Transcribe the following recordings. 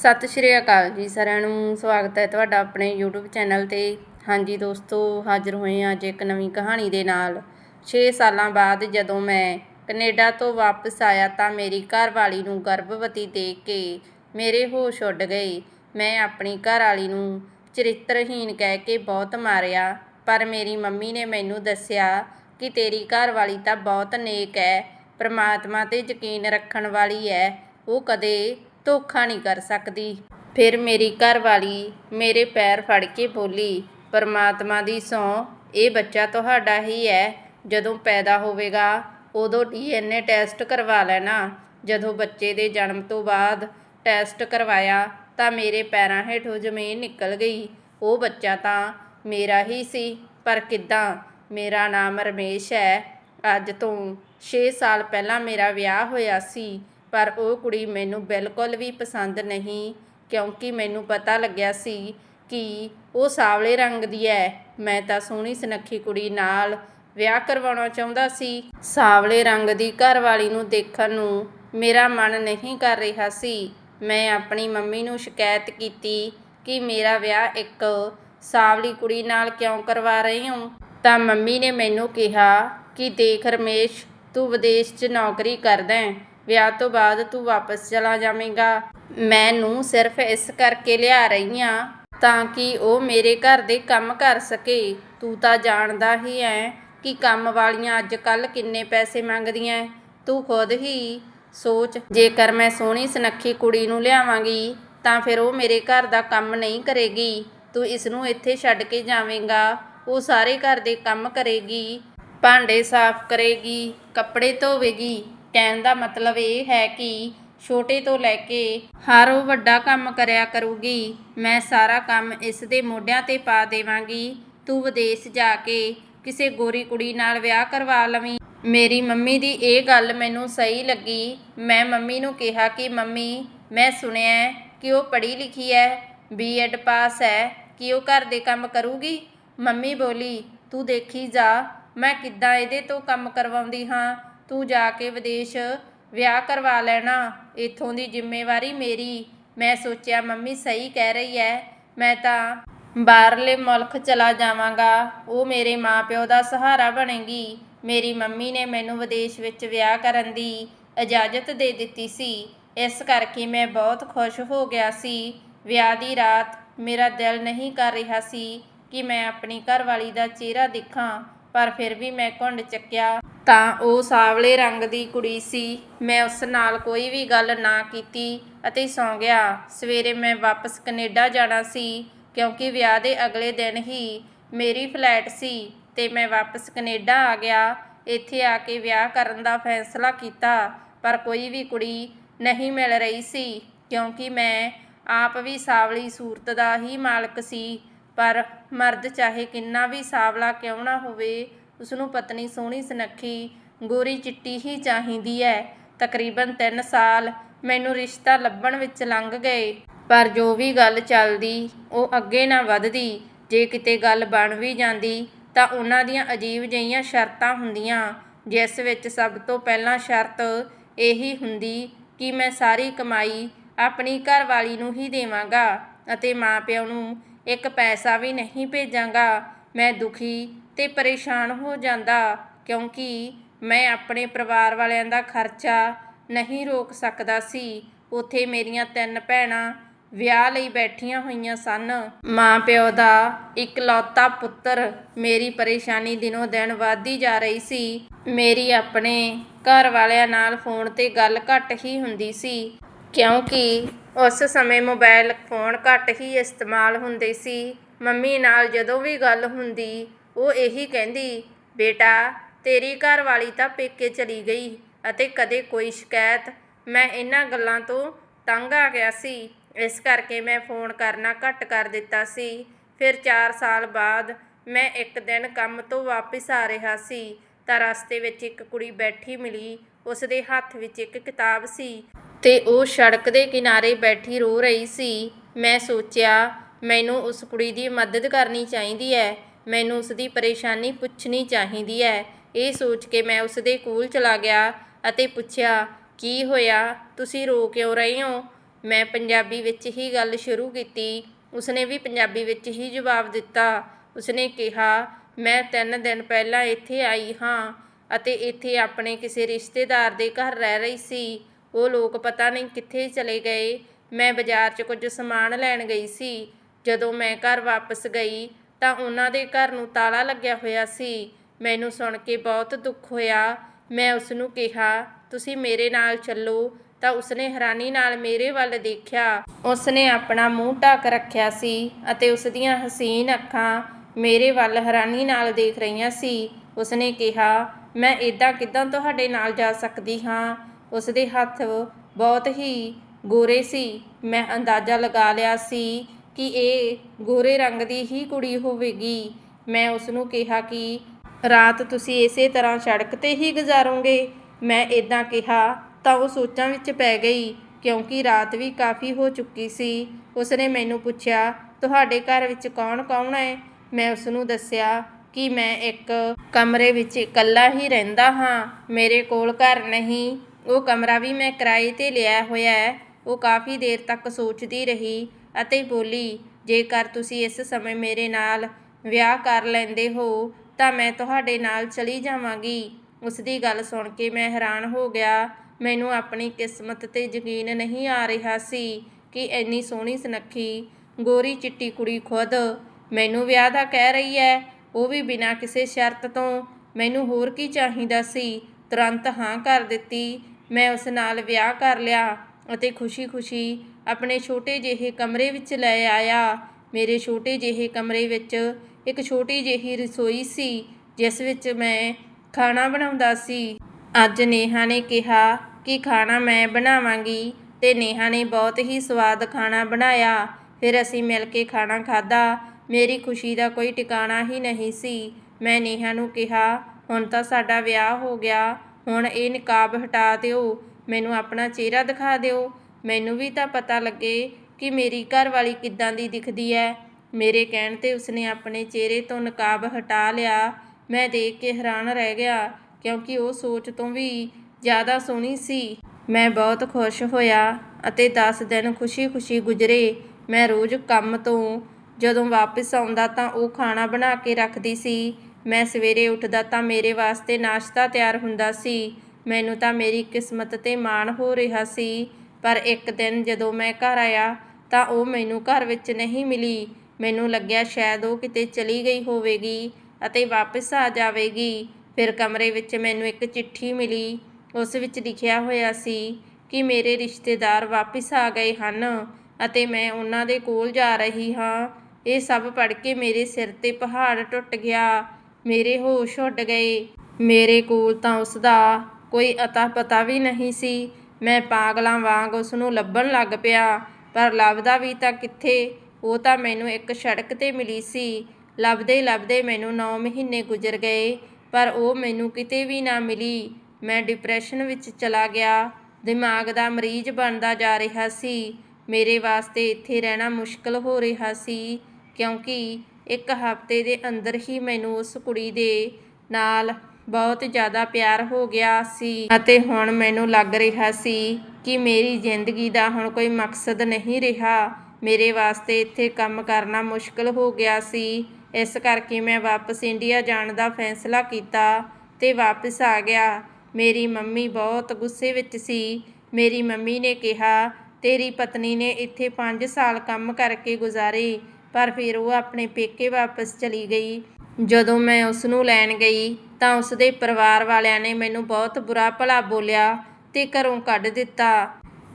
ਸਤਿ ਸ਼੍ਰੀ ਅਕਾਲ ਜੀ ਸਾਰਿਆਂ ਨੂੰ। ਸਵਾਗਤ ਹੈ ਤੁਹਾਡਾ ਆਪਣੇ YouTube ਚੈਨਲ ਤੇ। ਹਾਂਜੀ ਦੋਸਤੋ, ਹਾਜ਼ਰ ਹੋਏ ਹਾਂ ਅੱਜ ਇੱਕ ਨਵੀਂ ਕਹਾਣੀ ਦੇ ਨਾਲ। 6 ਸਾਲਾਂ ਬਾਅਦ ਜਦੋਂ ਮੈਂ ਕੈਨੇਡਾ ਤੋਂ ਵਾਪਸ ਆਇਆ ਤਾਂ ਮੇਰੀ ਘਰਵਾਲੀ ਨੂੰ ਗਰਭਵਤੀ ਦੇਖ ਕੇ ਮੇਰੇ ਹੋਸ਼ ਉੱਡ ਗਏ। ਮੈਂ ਆਪਣੀ ਘਰਵਾਲੀ ਨੂੰ ਚਰਿੱਤਰਹੀਣ ਕਹਿ ਕੇ ਬਹੁਤ ਮਾਰਿਆ, ਪਰ ਮੇਰੀ ਮੰਮੀ ਨੇ ਮੈਨੂੰ ਦੱਸਿਆ ਕਿ ਤੇਰੀ ਘਰਵਾਲੀ ਤਾਂ ਬਹੁਤ ਨੇਕ ਹੈ, ਪ੍ਰਮਾਤਮਾ ਤੇ ਯਕੀਨ ਰੱਖਣ ਵਾਲੀ ਹੈ। ਉਹ ਕਦੇ ਧੋਖਾ ਨਹੀਂ ਕਰ ਸਕਦੀ। ਫਿਰ ਮੇਰੀ ਘਰਵਾਲੀ ਮੇਰੇ ਪੈਰ ਫੜ ਕੇ ਬੋਲੀ, ਪਰਮਾਤਮਾ ਦੀ ਸਹੁੰ, ਇਹ ਬੱਚਾ ਤੁਹਾਡਾ ਹੀ ਹੈ ਜਦੋਂ ਪੈਦਾ ਹੋਵੇਗਾ, ਉਦੋਂ ਡੀਐਨਏ ਟੈਸਟ ਕਰਵਾ ਲੈਣਾ। ਜਦੋਂ ਬੱਚੇ ਦੇ ਜਨਮ ਤੋਂ ਬਾਅਦ ਟੈਸਟ ਕਰਵਾਇਆ, ਤਾਂ ਮੇਰੇ ਪੈਰਾਂ ਹੇਠੋਂ ਜ਼ਮੀਨ ਨਿਕਲ ਗਈ। ਉਹ ਬੱਚਾ ਤਾਂ ਮੇਰਾ ਹੀ ਸੀ, ਪਰ ਕਿੱਦਾਂ? ਮੇਰਾ ਨਾਮ ਰਮੇਸ਼ ਹੈ ਅੱਜ ਤੋਂ 6 ਸਾਲ ਪਹਿਲਾਂ ਮੇਰਾ ਵਿਆਹ ਹੋਇਆ ਸੀ। ਪਰ ਉਹ ਕੁੜੀ ਮੈਨੂੰ ਬਿਲਕੁਲ ਵੀ ਪਸੰਦ ਨਹੀਂ, ਕਿਉਂਕਿ ਮੈਨੂੰ ਪਤਾ ਲੱਗਿਆ ਸੀ ਕਿ ਉਹ ਸਾਵਲੇ ਰੰਗ ਦੀ ਹੈ ਮੈਂ ਤਾਂ ਸੋਹਣੀ ਸੁਨੱਖੀ ਕੁੜੀ ਨਾਲ ਵਿਆਹ ਕਰਵਾਉਣਾ ਚਾਹੁੰਦਾ ਸੀ। ਸਾਵਲੇ ਰੰਗ ਦੀ ਘਰਵਾਲੀ ਨੂੰ ਦੇਖਣ ਨੂੰ ਮੇਰਾ ਮਨ ਨਹੀਂ ਕਰ ਰਿਹਾ ਸੀ। ਮੈਂ ਆਪਣੀ ਮੰਮੀ ਨੂੰ ਸ਼ਿਕਾਇਤ ਕੀਤੀ ਕਿ ਮੇਰਾ ਵਿਆਹ ਇੱਕ ਸਾਵਲੀ ਕੁੜੀ ਨਾਲ ਕਿਉਂ ਕਰਵਾ ਰਹੀ ਹਾਂ? ਤਾਂ ਮੰਮੀ ਨੇ ਮੈਨੂੰ ਕਿਹਾ ਕਿ ਦੇਖ ਰਮੇਸ਼, ਤੂੰ ਵਿਦੇਸ਼ 'ਚ ਨੌਕਰੀ ਕਰਦਾ ਹੈ ਵਿਆਹ ਤੋਂ ਬਾਅਦ ਤੂੰ ਵਾਪਸ ਚਲਾ ਜਾਵੇਂਗਾ। ਮੈਨੂੰ ਸਿਰਫ ਇਸ ਕਰਕੇ ਲਿਆ ਰਹੀ ਹਾਂ ਤਾਂ ਕਿ ਉਹ ਮੇਰੇ ਘਰ ਦੇ ਕੰਮ ਕਰ ਸਕੇ। ਤੂੰ ਤਾਂ ਜਾਣਦਾ ਹੀ ਹੈ ਕਿ ਕੰਮ ਵਾਲੀਆਂ ਅੱਜ ਕੱਲ ਕਿੰਨੇ ਪੈਸੇ ਮੰਗਦੀਆਂ ਤੂੰ ਖੁਦ ਹੀ ਸੋਚ, ਜੇਕਰ ਮੈਂ ਸੋਹਣੀ ਸੁਨੱਖੀ ਕੁੜੀ ਨੂੰ ਲਿਆਵਾਂਗੀ, ਤਾਂ ਫਿਰ ਉਹ ਮੇਰੇ ਘਰ ਦਾ ਕੰਮ ਨਹੀਂ ਕਰੇਗੀ। ਤੂੰ ਇਸ ਨੂੰ ਇੱਥੇ ਛੱਡ ਕੇ ਜਾਵੇਂਗਾ। ਉਹ ਸਾਰੇ ਘਰ ਦੇ ਕੰਮ ਕਰੇਗੀ, ਭਾਂਡੇ ਸਾਫ਼ ਕਰੇਗੀ, ਕੱਪੜੇ ਧੋਵੇਗੀ। ਕਹਿਣ ਦਾ ਮਤਲਬ ਇਹ ਹੈ ਕਿ ਛੋਟੇ ਤੋਂ ਲੈ ਕੇ ਹਰ ਉਹ ਵੱਡਾ ਕੰਮ ਕਰਿਆ ਕਰੂਗੀ, ਮੈਂ ਸਾਰਾ ਕੰਮ ਇਸ ਦੇ ਮੋਢਿਆਂ ਤੇ ਪਾ ਦੇਵਾਂਗੀ, ਤੂੰ ਵਿਦੇਸ਼ ਜਾ ਕੇ ਕਿਸੇ ਗੋਰੀ ਕੁੜੀ ਨਾਲ ਵਿਆਹ ਕਰਵਾ ਲਵੀਂ। ਮੇਰੀ ਮੰਮੀ ਦੀ ਇਹ ਗੱਲ ਮੈਨੂੰ ਸਹੀ ਲੱਗੀ। ਮੈਂ ਮੰਮੀ ਨੂੰ ਕਿਹਾ ਕਿ, ਮੰਮੀ, ਮੈਂ ਸੁਣਿਆ ਕਿ ਉਹ ਪੜ੍ਹੀ ਲਿਖੀ ਹੈ ਬੀਐਡ ਪਾਸ ਹੈ, ਕਿ ਉਹ ਘਰ ਦੇ ਕੰਮ ਕਰੂਗੀ? ਮੰਮੀ ਬੋਲੀ, ਤੂੰ ਦੇਖੀ ਜਾ, ਮੈਂ ਕਿੱਦਾਂ ਇਹਦੇ ਤੋਂ ਕੰਮ ਕਰਵਾਉਂਦੀ ਹਾਂ? ਤੂੰ ਜਾ ਕੇ ਵਿਦੇਸ਼ ਵਿਆਹ ਕਰਵਾ ਲੈਣਾ। ਇਥੋਂ ਦੀ ਜ਼ਿੰਮੇਵਾਰੀ ਮੇਰੀ। ਮੈਂ ਸੋਚਿਆ, ਮੰਮੀ ਸਹੀ ਕਹਿ ਰਹੀ ਹੈ ਮੈਂ ਤਾਂ ਬਾਹਰਲੇ ਮੁਲਕ ਚਲਾ ਜਾਵਾਂਗਾ। ਉਹ ਮੇਰੇ ਮਾਪਿਓ ਦਾ ਸਹਾਰਾ ਬਣੇਗੀ। ਮੇਰੀ ਮੰਮੀ ਨੇ ਮੈਨੂੰ ਵਿਦੇਸ਼ ਵਿੱਚ ਵਿਆਹ ਕਰਨ ਦੀ ਇਜਾਜ਼ਤ ਦੇ ਦਿੱਤੀ ਸੀ। ਇਸ ਕਰਕੇ ਮੈਂ ਬਹੁਤ ਖੁਸ਼ ਹੋ ਗਿਆ ਸੀ। ਵਿਆਹ ਦੀ ਰਾਤ ਮੇਰਾ ਦਿਲ ਨਹੀਂ ਕਰ ਰਿਹਾ ਸੀ ਕਿ ਮੈਂ ਆਪਣੀ ਘਰਵਾਲੀ ਦਾ ਚਿਹਰਾ ਦੇਖਾਂ। ਪਰ ਫਿਰ ਵੀ ਮੈਂ ਘੁੰਡ ਚੱਕਿਆ। ਤਾਂ ਉਹ ਸਾਵਲੇ ਰੰਗ ਦੀ ਕੁੜੀ ਸੀ। ਮੈਂ ਉਸ ਨਾਲ ਕੋਈ ਵੀ ਗੱਲ ਨਾ ਕੀਤੀ ਅਤੇ ਸੌਂ ਗਿਆ। ਸਵੇਰੇ ਮੈਂ ਵਾਪਸ ਕੈਨੇਡਾ ਜਾਣਾ ਸੀ, ਕਿਉਂਕਿ ਵਿਆਹ ਦੇ ਅਗਲੇ ਦਿਨ ਹੀ ਮੇਰੀ ਫਲੈਟ ਸੀ ਤੇ ਮੈਂ ਵਾਪਸ ਕੈਨੇਡਾ ਆ ਗਿਆ। ਇੱਥੇ ਆ ਕੇ ਵਿਆਹ ਕਰਨ ਦਾ ਫੈਸਲਾ ਕੀਤਾ, ਪਰ ਕੋਈ ਵੀ ਕੁੜੀ ਨਹੀਂ ਮਿਲ ਰਹੀ ਸੀ, ਕਿਉਂਕਿ ਮੈਂ ਆਪ ਵੀ ਸਾਵਲੀ ਸੂਰਤ ਦਾ ਹੀ ਮਾਲਕ ਸੀ। ਪਰ ਮਰਦ ਚਾਹੇ ਕਿੰਨਾ ਵੀ ਸਾਵਲਾ ਕਿਉਂ ਨਾ ਹੋਵੇ ਉਸ ਨੂੰ ਪਤਨੀ ਸੋਹਣੀ ਸੁਨੱਖੀ, ਗੋਰੀ ਚਿੱਟੀ ਹੀ ਚਾਹੀਦੀ ਹੈ ਤਕਰੀਬਨ 3 ਸਾਲ ਮੈਨੂੰ ਰਿਸ਼ਤਾ ਲੱਭਣ ਵਿੱਚ ਲੰਘ ਗਏ। ਪਰ ਜੋ ਵੀ ਗੱਲ ਚੱਲਦੀ, ਉਹ ਅੱਗੇ ਨਾ ਵੱਧਦੀ। ਜੇ ਕਿਤੇ ਗੱਲ ਬਣ ਵੀ ਜਾਂਦੀ, ਤਾਂ ਉਹਨਾਂ ਦੀਆਂ ਅਜੀਬ ਜਿਹੀਆਂ ਸ਼ਰਤਾਂ ਹੁੰਦੀਆਂ। ਜਿਸ ਵਿੱਚ ਸਭ ਤੋਂ ਪਹਿਲਾਂ ਸ਼ਰਤ ਇਹੀ ਹੁੰਦੀ ਕਿ ਮੈਂ ਸਾਰੀ ਕਮਾਈ ਆਪਣੀ ਘਰਵਾਲੀ ਨੂੰ ਹੀ ਦੇਵਾਂਗਾ ਅਤੇ ਮਾਪਿਆਂ ਨੂੰ ਇੱਕ ਪੈਸਾ ਵੀ ਨਹੀਂ ਭੇਜਾਂਗਾ, ਮੈਂ ਦੁਖੀ ਤੇ ਪਰੇਸ਼ਾਨ ਹੋ ਜਾਂਦਾ, ਕਿਉਂਕਿ ਮੈਂ ਆਪਣੇ ਪਰਿਵਾਰ ਵਾਲਿਆਂ ਦਾ ਖਰਚਾ ਨਹੀਂ ਰੋਕ ਸਕਦਾ ਸੀ। ਉੱਥੇ ਮੇਰੀਆਂ ਤਿੰਨ ਭੈਣਾਂ ਵਿਆਹ ਲਈ ਬੈਠੀਆਂ ਹੋਈਆਂ ਸਨ। ਮਾਂ ਪਿਓ ਦਾ ਇਕਲੌਤਾ ਪੁੱਤਰ ਮੇਰੀ ਪਰੇਸ਼ਾਨੀ ਦਿਨੋਂ ਦਿਨ ਵਧਦੀ ਜਾ ਰਹੀ ਸੀ। ਮੇਰੀ ਆਪਣੇ ਘਰ ਵਾਲਿਆਂ ਨਾਲ ਫੋਨ ਤੇ ਗੱਲ ਘੱਟ ਹੀ ਹੁੰਦੀ ਸੀ, ਕਿਉਂਕਿ ਉਸ ਸਮੇਂ ਮੋਬਾਈਲ ਫੋਨ ਘੱਟ ਹੀ ਇਸਤੇਮਾਲ ਹੁੰਦੇ ਸੀ। ਮੰਮੀ ਨਾਲ ਜਦੋਂ ਵੀ ਗੱਲ ਹੁੰਦੀ, ਉਹ ਇਹੀ ਕਹਿੰਦੀ, ਬੇਟਾ, ਤੇਰੀ ਘਰ ਵਾਲੀ ਤਾਂ ਪੇਕੇ ਚਲੀ ਗਈ ਅਤੇ ਕਦੇ ਕੋਈ ਸ਼ਿਕਾਇਤ। ਮੈਂ ਇਹਨਾਂ ਗੱਲਾਂ ਤੋਂ ਤੰਗ ਆ ਗਿਆ ਸੀ। ਇਸ ਕਰਕੇ ਮੈਂ ਫੋਨ ਕਰਨਾ ਘੱਟ ਕਰ ਦਿੱਤਾ ਸੀ। ਫਿਰ 4 ਸਾਲ ਬਾਅਦ ਮੈਂ ਇੱਕ ਦਿਨ ਕੰਮ ਤੋਂ ਵਾਪਸ ਆ ਰਿਹਾ ਸੀ ਤਾਂ ਰਸਤੇ ਵਿੱਚ ਇੱਕ ਕੁੜੀ ਬੈਠੀ ਮਿਲੀ। ਉਸ ਦੇ ਹੱਥ ਵਿੱਚ ਇੱਕ ਕਿਤਾਬ ਸੀ। ਤੇ ਉਹ ਸੜਕ ਦੇ ਕਿਨਾਰੇ ਬੈਠੀ ਰੋ ਰਹੀ ਸੀ। ਮੈਂ ਸੋਚਿਆ, ਮੈਨੂੰ ਉਸ ਕੁੜੀ ਦੀ ਮਦਦ ਕਰਨੀ ਚਾਹੀਦੀ ਹੈ ਮੈਨੂੰ ਉਸ ਦੀ ਪਰੇਸ਼ਾਨੀ ਪੁੱਛਣੀ ਚਾਹੀਦੀ ਹੈ ਇਹ ਸੋਚ ਕੇ ਮੈਂ ਉਸ ਦੇ ਕੋਲ ਚਲਾ ਗਿਆ ਅਤੇ ਪੁੱਛਿਆ, ਕੀ ਹੋਇਆ? ਤੁਸੀਂ ਰੋ ਕਿਉਂ ਰਹੇ ਹੋ? ਮੈਂ ਪੰਜਾਬੀ ਵਿੱਚ ਹੀ ਗੱਲ ਸ਼ੁਰੂ ਕੀਤੀ। ਉਸਨੇ ਵੀ ਪੰਜਾਬੀ ਵਿੱਚ ਹੀ ਜਵਾਬ ਦਿੱਤਾ। ਉਸਨੇ ਕਿਹਾ, ਮੈਂ ਤਿੰਨ ਦਿਨ ਪਹਿਲਾਂ ਇੱਥੇ ਆਈ ਹਾਂ ਅਤੇ ਇੱਥੇ ਆਪਣੇ ਕਿਸੇ ਰਿਸ਼ਤੇਦਾਰ ਦੇ ਘਰ ਰਹਿ ਰਹੀ ਸੀ। ਉਹ ਲੋਕ ਪਤਾ ਨਹੀਂ ਕਿੱਥੇ ਚਲੇ ਗਏ। ਮੈਂ ਬਾਜ਼ਾਰ 'ਚ ਕੁਝ ਸਮਾਨ ਲੈਣ ਗਈ ਸੀ। ਜਦੋਂ ਮੈਂ ਘਰ ਵਾਪਸ ਗਈ ਤਾਂ ਉਹਨਾਂ ਦੇ ਘਰ ਨੂੰ ਤਾਲਾ ਲੱਗਿਆ ਹੋਇਆ ਸੀ। ਮੈਨੂੰ ਸੁਣ ਕੇ ਬਹੁਤ ਦੁੱਖ ਹੋਇਆ। ਮੈਂ ਉਸ ਨੂੰ ਕਿਹਾ, ਤੁਸੀਂ ਮੇਰੇ ਨਾਲ ਚੱਲੋ। ਤਾਂ ਉਸਨੇ ਹੈਰਾਨੀ ਨਾਲ ਮੇਰੇ ਵੱਲ ਦੇਖਿਆ। ਉਸਨੇ ਆਪਣਾ ਮੂੰਹ ਢੱਕ ਰੱਖਿਆ ਸੀ ਅਤੇ ਉਸ ਦੀਆਂ ਹਸੀਨ ਅੱਖਾਂ ਮੇਰੇ ਵੱਲ ਹੈਰਾਨੀ ਨਾਲ ਦੇਖ ਰਹੀਆਂ ਸੀ। ਉਸਨੇ ਕਿਹਾ, ਮੈਂ ਇਦਾਂ ਕਿਦਾਂ ਤੁਹਾਡੇ ਨਾਲ ਜਾ ਸਕਦੀ ਹਾਂ? ਉਸ ਦੇ ਹੱਥ ਬਹੁਤ ਹੀ ਗੋਰੇ ਸੀ। ਮੈਂ ਅੰਦਾਜ਼ਾ ਲਗਾ ਲਿਆ ਸੀ ਕਿ ਇਹ ਗੋਰੇ ਰੰਗ ਦੀ ਹੀ ਕੁੜੀ ਹੋਵੇਗੀ। ਮੈਂ ਉਸ ਨੂੰ ਕਿਹਾ ਕਿ, ਰਾਤ ਤੁਸੀਂ ਇਸੇ ਤਰ੍ਹਾਂ ਸੜਕ ਤੇ ਹੀ ਗੁਜ਼ਾਰੋਗੇ? ਮੈਂ ਇਦਾਂ ਕਿਹਾ, ਤਾਂ ਉਹ ਸੋਚਾਂ ਵਿੱਚ ਪੈ ਗਈ, ਕਿਉਂਕਿ ਰਾਤ ਵੀ ਕਾਫੀ ਹੋ ਚੁੱਕੀ ਸੀ। ਉਸਨੇ ਮੈਨੂੰ ਪੁੱਛਿਆ, ਤੁਹਾਡੇ ਘਰ ਵਿੱਚ ਕੌਣ-ਕੌਣ ਹੈ? ਮੈਂ ਉਸ ਨੂੰ ਦੱਸਿਆ ਕਿ ਮੈਂ ਇੱਕ ਕਮਰੇ ਵਿੱਚ ਇਕੱਲਾ ਹੀ ਰਹਿੰਦਾ ਹਾਂ। ਮੇਰੇ ਕੋਲ ਘਰ ਨਹੀਂ ਉਹ ਕਮਰਾ ਵੀ ਮੈਂ ਕਿਰਾਏ ਤੇ ਲਿਆ ਹੋਇਆ ਹੈ। ਉਹ ਕਾਫੀ ਦੇਰ ਤੱਕ ਸੋਚਦੀ ਰਹੀ ਅਤੇ ਬੋਲੀ, ਜੇਕਰ ਤੁਸੀਂ ਇਸ ਸਮੇਂ ਮੇਰੇ ਨਾਲ ਵਿਆਹ ਕਰ ਲੈਂਦੇ ਹੋ, ਤਾਂ ਮੈਂ ਤੁਹਾਡੇ ਨਾਲ ਚਲੀ ਜਾਵਾਂਗੀ। ਉਸ ਦੀ ਗੱਲ ਸੁਣ ਕੇ ਮੈਂ ਹੈਰਾਨ ਹੋ ਗਿਆ। ਮੈਨੂੰ ਆਪਣੀ ਕਿਸਮਤ ਤੇ ਯਕੀਨ ਨਹੀਂ ਆ ਰਿਹਾ ਸੀ ਕਿ ਇੰਨੀ ਸੋਹਣੀ ਸੁਨੱਖੀ, ਗੋਰੀ ਚਿੱਟੀ ਕੁੜੀ ਖੁਦ ਮੈਨੂੰ ਵਿਆਹ ਦਾ ਕਹਿ ਰਹੀ ਹੈ। ਉਹ ਵੀ ਬਿਨਾਂ ਕਿਸੇ ਸ਼ਰਤ ਤੋਂ ਮੈਨੂੰ ਹੋਰ ਕੀ ਚਾਹੀਦਾ ਸੀ? ਤੁਰੰਤ ਹਾਂ ਕਰ ਦਿੱਤੀ। ਮੈਂ ਉਸ ਨਾਲ ਵਿਆਹ ਕਰ ਲਿਆ ਅਤੇ ਖੁਸ਼ੀ-ਖੁਸ਼ੀ ਆਪਣੇ ਛੋਟੇ ਜਿਹੇ ਕਮਰੇ ਵਿੱਚ ਲੈ ਆਇਆ। ਮੇਰੇ ਛੋਟੇ ਜਿਹੇ ਕਮਰੇ ਵਿੱਚ ਇੱਕ ਛੋਟੀ ਜਿਹੀ ਰਸੋਈ ਸੀ, ਜਿਸ ਵਿੱਚ ਮੈਂ ਖਾਣਾ ਬਣਾਉਂਦਾ ਸੀ। ਅੱਜ ਨੇਹਾ ਨੇ ਕਿਹਾ ਕਿ ਖਾਣਾ ਮੈਂ ਬਣਾਵਾਂਗੀ ਤੇ ਨੇਹਾ ਨੇ ਬਹੁਤ ਹੀ ਸਵਾਦ ਖਾਣਾ ਬਣਾਇਆ। ਫਿਰ ਅਸੀਂ ਮਿਲ ਕੇ ਖਾਣਾ ਖਾਧਾ। ਮੇਰੀ ਖੁਸ਼ੀ ਦਾ ਕੋਈ ਟਿਕਾਣਾ ਹੀ ਨਹੀਂ ਸੀ। ਮੈਂ ਨੇਹਾ ਨੂੰ ਕਿਹਾ ਹੁਣ ਤਾਂ ਸਾਡਾ ਵਿਆਹ ਹੋ ਗਿਆ। ਹੁਣ ਇਹ ਨਕਾਬ ਹਟਾ ਦਿਓ। ਮੈਨੂੰ ਆਪਣਾ ਚਿਹਰਾ ਦਿਖਾ ਦਿਓ। ਮੈਨੂੰ ਵੀ ਤਾਂ ਪਤਾ ਲੱਗੇ ਕਿ ਮੇਰੀ ਘਰ ਵਾਲੀ ਕਿੱਦਾਂ ਦੀ ਦਿਖਦੀ ਹੈ ਮੇਰੇ ਕਹਿਣ ਤੇ ਉਸਨੇ ਆਪਣੇ ਚਿਹਰੇ ਤੋਂ ਨਕਾਬ ਹਟਾ ਲਿਆ। ਮੈਂ ਦੇਖ ਕੇ ਹੈਰਾਨ ਰਹਿ ਗਿਆ, ਕਿਉਂਕਿ ਉਹ ਸੋਚ ਤੋਂ ਵੀ ਜ਼ਿਆਦਾ ਸੋਹਣੀ ਸੀ। ਮੈਂ ਬਹੁਤ ਖੁਸ਼ ਹੋਇਆ ਅਤੇ 10 ਦਿਨ ਖੁਸ਼ੀ-ਖੁਸ਼ੀ ਗੁਜ਼ਰੇ। ਮੈਂ ਰੋਜ਼ ਕੰਮ ਤੋਂ ਜਦੋਂ ਵਾਪਸ ਆਉਂਦਾ ਤਾਂ ਉਹ ਖਾਣਾ ਬਣਾ ਕੇ ਰੱਖਦੀ ਸੀ। ਮੈਂ ਸਵੇਰੇ ਉੱਠਦਾ ਤਾਂ ਮੇਰੇ ਵਾਸਤੇ ਨਾਸ਼ਤਾ ਤਿਆਰ ਹੁੰਦਾ ਸੀ। ਮੈਨੂੰ ਤਾਂ ਮੇਰੀ ਕਿਸਮਤ ਤੇ ਮਾਣ ਹੋ ਰਿਹਾ ਸੀ। ਪਰ ਇੱਕ ਦਿਨ ਜਦੋਂ ਮੈਂ ਘਰ ਆਇਆ ਤਾਂ ਉਹ ਮੈਨੂੰ ਘਰ ਵਿੱਚ ਨਹੀਂ ਮਿਲੀ। ਮੈਨੂੰ ਲੱਗਿਆ ਸ਼ਾਇਦ ਉਹ ਕਿਤੇ ਚਲੀ ਗਈ ਹੋਵੇਗੀ ਅਤੇ ਵਾਪਸ ਆ ਜਾਵੇਗੀ। ਫਿਰ ਕਮਰੇ ਵਿੱਚ ਮੈਨੂੰ ਇੱਕ ਚਿੱਠੀ ਮਿਲੀ। ਉਸ ਵਿੱਚ ਲਿਖਿਆ ਹੋਇਆ ਸੀ ਕਿ ਮੇਰੇ ਰਿਸ਼ਤੇਦਾਰ ਵਾਪਸ ਆ ਗਏ ਹਨ ਅਤੇ ਮੈਂ ਉਹਨਾਂ ਦੇ ਕੋਲ ਜਾ ਰਹੀ ਹਾਂ। ਇਹ ਸਭ ਪੜ੍ਹ ਕੇ ਮੇਰੇ ਸਿਰ ਤੇ ਪਹਾੜ ਟੁੱਟ ਗਿਆ। ਮੇਰੇ ਹੋਸ਼ ਉੱਡ ਗਏ। ਮੇਰੇ ਕੋਲ ਤਾਂ ਉਸ ਦਾ ਕੋਈ ਅਤਾ ਪਤਾ ਵੀ ਨਹੀਂ ਸੀ। ਮੈਂ ਪਾਗਲਾਂ ਵਾਂਗ ਉਸ ਨੂੰ ਲੱਭਣ ਲੱਗ ਪਿਆ। ਪਰ ਲੱਭਦਾ ਵੀ ਤਾਂ ਕਿੱਥੇ? ਉਹ ਤਾਂ ਮੈਨੂੰ ਇੱਕ ਸੜਕ ਤੇ ਮਿਲੀ ਸੀ। ਲੱਭਦੇ ਲੱਭਦੇ ਮੈਨੂੰ 9 ਮਹੀਨੇ ਗੁਜ਼ਰ ਗਏ, ਪਰ ਉਹ ਮੈਨੂੰ ਕਿਤੇ ਵੀ ਨਾ ਮਿਲੀ। ਮੈਂ ਡਿਪਰੈਸ਼ਨ ਵਿੱਚ ਚਲਾ ਗਿਆ। ਦਿਮਾਗ ਦਾ ਮਰੀਜ਼ ਬਣਦਾ ਜਾ ਰਿਹਾ ਸੀ। ਮੇਰੇ ਵਾਸਤੇ ਇੱਥੇ ਰਹਿਣਾ ਮੁਸ਼ਕਲ ਹੋ ਰਿਹਾ ਸੀ, ਕਿਉਂਕਿ ਇੱਕ ਹਫ਼ਤੇ ਦੇ ਅੰਦਰ ਹੀ ਮੈਨੂੰ ਉਸ ਕੁੜੀ ਦੇ ਨਾਲ ਬਹੁਤ ਜ਼ਿਆਦਾ ਪਿਆਰ ਹੋ ਗਿਆ ਸੀ ਅਤੇ ਹੁਣ ਮੈਨੂੰ ਲੱਗ ਰਿਹਾ ਸੀ ਕਿ ਮੇਰੀ ਜ਼ਿੰਦਗੀ ਦਾ ਹੁਣ ਕੋਈ ਮਕਸਦ ਨਹੀਂ ਰਿਹਾ। ਮੇਰੇ ਵਾਸਤੇ ਇੱਥੇ ਕੰਮ ਕਰਨਾ ਮੁਸ਼ਕਲ ਹੋ ਗਿਆ ਸੀ। ਇਸ ਕਰਕੇ ਮੈਂ ਵਾਪਸ ਇੰਡੀਆ ਜਾਣ ਦਾ ਫੈਸਲਾ ਕੀਤਾ ਤੇ ਵਾਪਸ ਆ ਗਿਆ। ਮੇਰੀ ਮੰਮੀ ਬਹੁਤ ਗੁੱਸੇ ਵਿੱਚ ਸੀ। ਮੇਰੀ ਮੰਮੀ ਨੇ ਕਿਹਾ, ਤੇਰੀ ਪਤਨੀ ਨੇ ਇੱਥੇ 5 ਸਾਲ ਕੰਮ ਕਰਕੇ ਗੁਜ਼ਾਰੇ। ਪਰ ਫਿਰ ਉਹ ਆਪਣੇ ਪੇਕੇ ਵਾਪਸ ਚਲੀ ਗਈ। ਜਦੋਂ ਮੈਂ ਉਸ ਨੂੰ ਲੈਣ ਗਈ ਤਾਂ ਉਸ ਦੇ ਪਰਿਵਾਰ ਵਾਲਿਆਂ ਨੇ ਮੈਨੂੰ ਬਹੁਤ ਬੁਰਾ ਭਲਾ ਬੋਲਿਆ ਤੇ ਘਰੋਂ ਕੱਢ ਦਿੱਤਾ।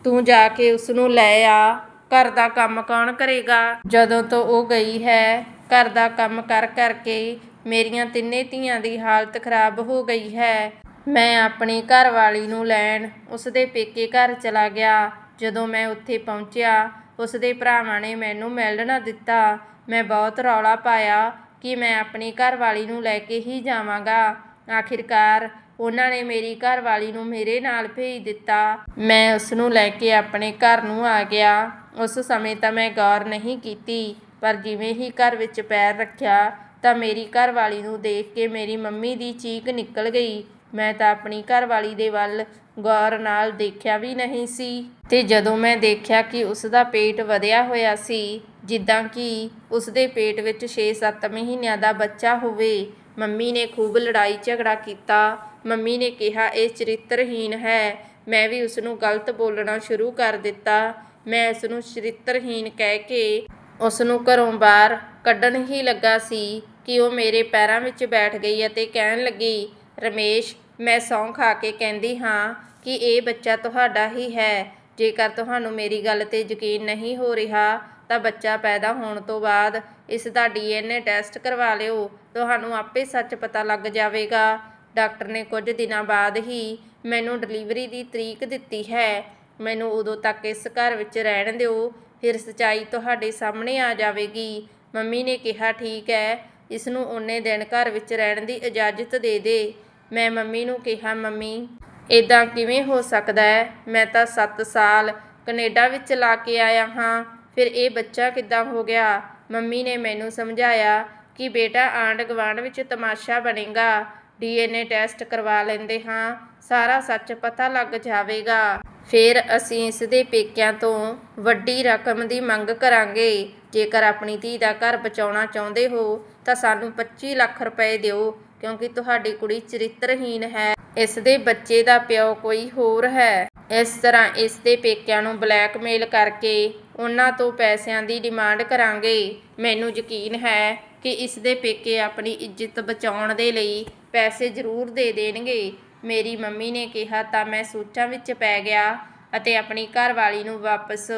ਤੂੰ ਜਾ ਕੇ ਉਸ ਨੂੰ ਲੈ ਆ। ਘਰ ਦਾ ਕੰਮ ਕੌਣ ਕਰੇਗਾ? ਜਦੋਂ ਤੋਂ ਉਹ ਗਈ ਹੈ, ਘਰ ਦਾ ਕੰਮ ਕਰ ਕਰਕੇ ਮੇਰੀਆਂ ਤਿੰਨੇ ਧੀਆਂ ਦੀ ਹਾਲਤ ਖਰਾਬ ਹੋ ਗਈ ਹੈ। ਮੈਂ ਆਪਣੀ ਘਰ ਵਾਲੀ ਨੂੰ ਲੈਣ ਉਸ ਦੇ ਪੇਕੇ ਘਰ ਚਲਾ ਗਿਆ। ਜਦੋਂ ਮੈਂ ਉੱਥੇ ਪਹੁੰਚਿਆ ਉਸ ਦੇ ਭਰਾਵਾਂ ਨੇ ਮੈਨੂੰ ਮਿਲਣ ਨਾ ਦਿੱਤਾ। ਮੈਂ ਬਹੁਤ ਰੌਲਾ ਪਾਇਆ ਕਿ ਮੈਂ ਆਪਣੀ ਘਰਵਾਲੀ ਨੂੰ ਲੈ ਕੇ ਹੀ ਜਾਵਾਂਗਾ। ਆਖਿਰਕਾਰ ਉਹਨਾਂ ਨੇ ਮੇਰੀ ਘਰਵਾਲੀ ਨੂੰ ਮੇਰੇ ਨਾਲ ਭੇਜ ਦਿੱਤਾ। ਮੈਂ ਉਸ ਨੂੰ ਲੈ ਕੇ ਆਪਣੇ ਘਰ ਨੂੰ ਆ ਗਿਆ। ਉਸ ਸਮੇਂ ਤਾਂ ਮੈਂ ਗੌਰ ਨਹੀਂ ਕੀਤੀ, ਪਰ ਜਿਵੇਂ ਹੀ ਘਰ ਵਿੱਚ ਪੈਰ ਰੱਖਿਆ ਤਾਂ ਮੇਰੀ ਘਰਵਾਲੀ ਨੂੰ ਦੇਖ ਕੇ ਮੇਰੀ ਮੰਮੀ ਦੀ ਚੀਕ ਨਿਕਲ ਗਈ। ਮੈਂ ਤਾਂ ਆਪਣੀ ਘਰਵਾਲੀ ਦੇ ਵੱਲ ਗੌਰ ਨਾਲ ਦੇਖਿਆ ਵੀ ਨਹੀਂ ਸੀ। ਤੇ ਜਦੋਂ ਮੈਂ ਦੇਖਿਆ ਕਿ ਉਸ ਦਾ ਪੇਟ ਵਧਿਆ ਹੋਇਆ ਸੀ, ਜਿੱਦਾਂ ਕਿ ਉਸ ਦੇ ਪੇਟ ਵਿੱਚ 6-7 ਮਹੀਨਿਆਂ ਦਾ ਬੱਚਾ ਹੋਵੇ, ਮੰਮੀ ਨੇ ਖੂਬ ਲੜਾਈ ਝਗੜਾ ਕੀਤਾ। ਮੰਮੀ ਨੇ ਕਿਹਾ, ਇਹ ਚਰਿੱਤਰਹੀਨ ਹੈ। ਮੈਂ ਵੀ ਉਸ ਨੂੰ ਗਲਤ ਬੋਲਣਾ ਸ਼ੁਰੂ ਕਰ ਦਿੱਤਾ। ਮੈਂ ਉਸ ਨੂੰ ਚਰਿੱਤਰਹੀਨ ਕਹਿ ਕੇ ਉਸ ਨੂੰ ਘਰੋਂ ਬਾਹਰ ਕੱਢਣ ਹੀ ਲੱਗਾ ਸੀ ਕਿ ਉਹ ਮੇਰੇ ਪੈਰਾਂ ਵਿੱਚ ਬੈਠ ਗਈ ਅਤੇ ਕਹਿਣ ਲੱਗੀ, ਰਮੇਸ਼ ਮੈਂ ਸਹੁੰ ਖਾ ਕੇ ਕਹਿੰਦੀ ਹਾਂ ਕਿ ਇਹ ਬੱਚਾ ਤੁਹਾਡਾ ਹੀ ਹੈ। ਜੇਕਰ ਤੁਹਾਨੂੰ ਮੇਰੀ ਗੱਲ ਤੇ ਯਕੀਨ ਨਹੀਂ ਹੋ ਰਿਹਾ, ਤਾਂ ਬੱਚਾ ਪੈਦਾ ਹੋਣ ਤੋਂ ਬਾਅਦ ਇਸ ਦਾ ਡੀਐਨਏ ਟੈਸਟ ਕਰਵਾ ਲਿਓ। ਤੁਹਾਨੂੰ ਆਪੇ ਸੱਚ ਪਤਾ ਲੱਗ ਜਾਵੇਗਾ। ਡਾਕਟਰ ਨੇ ਕੁਝ ਦਿਨਾਂ ਬਾਅਦ ਹੀ ਮੈਨੂੰ ਡਿਲੀਵਰੀ ਦੀ ਤਰੀਕ ਦਿੱਤੀ ਹੈ। ਮੈਨੂੰ ਉਦੋਂ ਤੱਕ ਇਸ ਘਰ ਵਿੱਚ ਰਹਿਣ ਦਿਓ। ਫਿਰ ਸਚਾਈ ਤੁਹਾਡੇ ਸਾਹਮਣੇ ਆ ਜਾਵੇਗੀ। ਮੰਮੀ ਨੇ ਕਿਹਾ, ਠੀਕ ਹੈ, ਇਸ ਨੂੰ ਓਨੇ ਦਿਨ ਘਰ ਵਿੱਚ ਰਹਿਣ ਦੀ ਇਜਾਜ਼ਤ ਦੇ ਦੇ। ਮੈਂ ਮੰਮੀ ਨੂੰ ਕਿਹਾ, ਮੰਮੀ ਇਦਾਂ ਕਿਵੇਂ ਹੋ ਸਕਦਾ ਹੈ? ਮੈਂ ਤਾਂ 7 ਸਾਲ ਕੈਨੇਡਾ ਵਿੱਚ ਲਾ ਕੇ ਆਇਆ ਹਾਂ। ਫਿਰ ਇਹ ਬੱਚਾ ਕਿੱਦਾਂ ਹੋ ਗਿਆ? ਮੰਮੀ ਨੇ ਮੈਨੂੰ ਸਮਝਾਇਆ ਕਿ ਬੇਟਾ ਆਂਢ ਗੁਆਂਢ ਵਿੱਚ ਤਮਾਸ਼ਾ ਬਣੇਗਾ, ਡੀਐਨਏ ਟੈਸਟ ਕਰਵਾ ਲੈਂਦੇ ਹਾਂ, ਸਾਰਾ ਸੱਚ ਪਤਾ ਲੱਗ ਜਾਵੇਗਾ। ਫਿਰ ਅਸੀਂ ਇਸ ਦੇ ਪੇਕਿਆਂ ਤੋਂ ਵੱਡੀ ਰਕਮ ਦੀ ਮੰਗ ਕਰਾਂਗੇ। ਜੇਕਰ ਆਪਣੀ ਧੀ ਦਾ ਘਰ ਬਚਾਉਣਾ ਚਾਹੁੰਦੇ ਹੋ, ਤਾਂ ਸਾਨੂੰ 25 ਲੱਖ ਰੁਪਏ ਦਿਓ। ਕਿਉਂਕਿ ਤੁਹਾਡੀ ਕੁੜੀ ਚਰਿੱਤਰਹੀਨ ਹੈ। ਇਸ ਦੇ ਬੱਚੇ ਦਾ ਪਿਓ ਕੋਈ ਹੋਰ ਹੈ। ਇਸ ਤਰ੍ਹਾਂ ਇਸ ਦੇ ਪੇਕਿਆਂ ਨੂੰ ਬਲੈਕਮੇਲ ਕਰਕੇ ਉਹਨਾਂ ਤੋਂ ਪੈਸਿਆਂ ਦੀ ਡਿਮਾਂਡ ਕਰਾਂਗੇ। ਮੈਨੂੰ ਯਕੀਨ ਹੈ ਕਿ ਇਸ ਦੇ ਪੇਕੇ ਆਪਣੀ ਇੱਜ਼ਤ ਬਚਾਉਣ ਦੇ ਲਈ ਪੈਸੇ ਜ਼ਰੂਰ ਦੇ ਦੇਣਗੇ। ਮੇਰੀ ਮੰਮੀ ਨੇ ਕਿਹਾ ਤਾਂ ਮੈਂ ਸੋਚਾਂ ਵਿੱਚ ਪੈ ਗਿਆ ਅਤੇ ਆਪਣੀ ਘਰਵਾਲੀ ਨੂੰ ਵਾਪਸ